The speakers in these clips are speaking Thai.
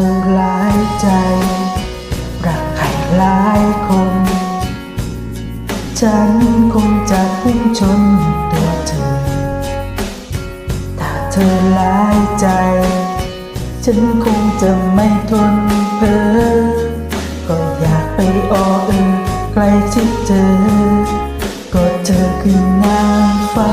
ธอหลายใจ รักใครหลายคน ฉันคงจะพุ่งชนตัวเธอ ถ้าเธอหลายใจ ฉันคงจะไม่ทนเพ้อก็อยากไปอ้อเออใกล้ชิดเธอ ก็เธอคือนางฟ้า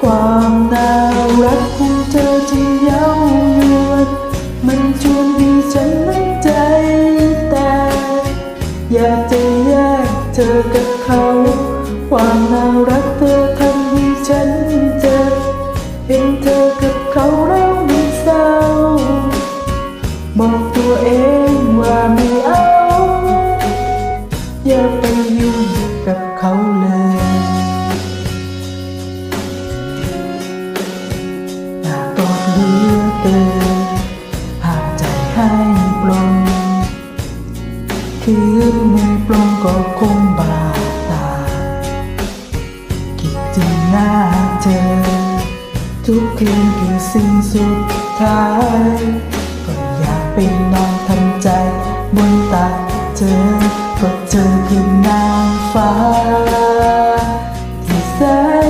ความน่ารักของเธอที่เย้ายวนมันชวนให้ฉันมั่นใจแต่อยากจะแยกเธอกับเขา ความน่ารักเธอทำให้ฉันเจ็บเห็นเธอกับเขาแล้วมันเศร้าบอกตัวเองว่าไม่ ปลงก็คงบาดตา คิดถึงหน้าเธอ ทุกคืนคือสิ่งสุดท้าย ก็อยากไปนอนทำใจ บนตักเธอก็เธอคือนางฟ้า ที่แส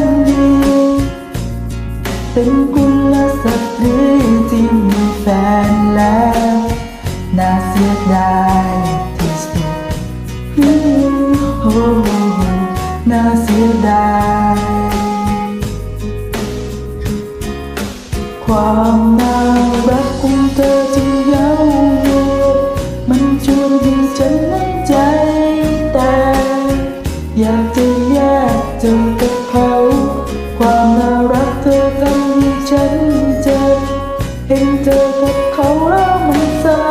นดี เป็นกุลสตรีที่มีแฟนแล้ว น่าเสียดาย โอ้โหน่าเสียดายความน่ารักของเธอที่เย้ายวนมันชวนให้ฉันมั่นใจแต่ อยากจะแยกเธอกับเขา ความน่ารักเธอทำให้ฉันเจ็บเห็นเธอกับเขาแล้วมันเศร้า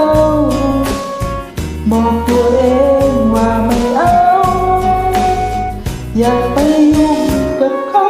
อย่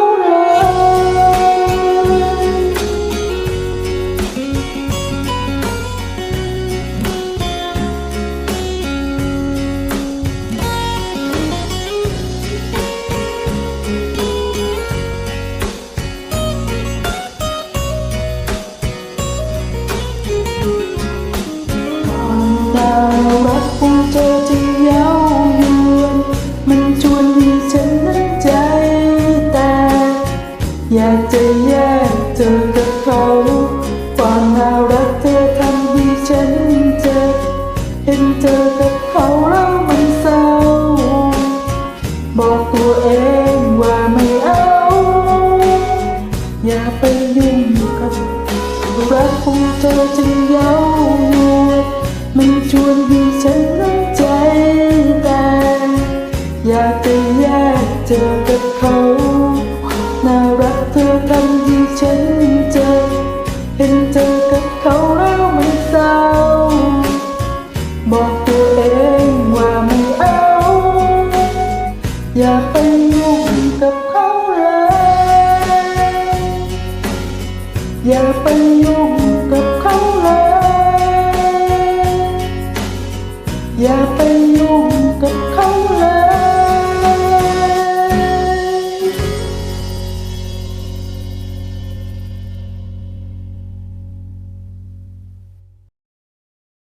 แย่เจอกับเขาความน่ารักเธอทำให้ฉันเจ็บเห็นเธอกับเขาแล้วมันเศร้า บอกตัวเองว่าไม่เอา อย่าไปยุ่งกับรักของเธอจึงยาวยัวมันชวนให้ฉันน้ำใจแต่อยากจะแยกเจอกับเขา ดังที่ฉันเจอเห็นเธอกับเขาแล้วมันเศร้า บอกตัวเองว่าไม่เอา อย่าไปยุ่งกับเขาเลย อย่าไปยุ่ง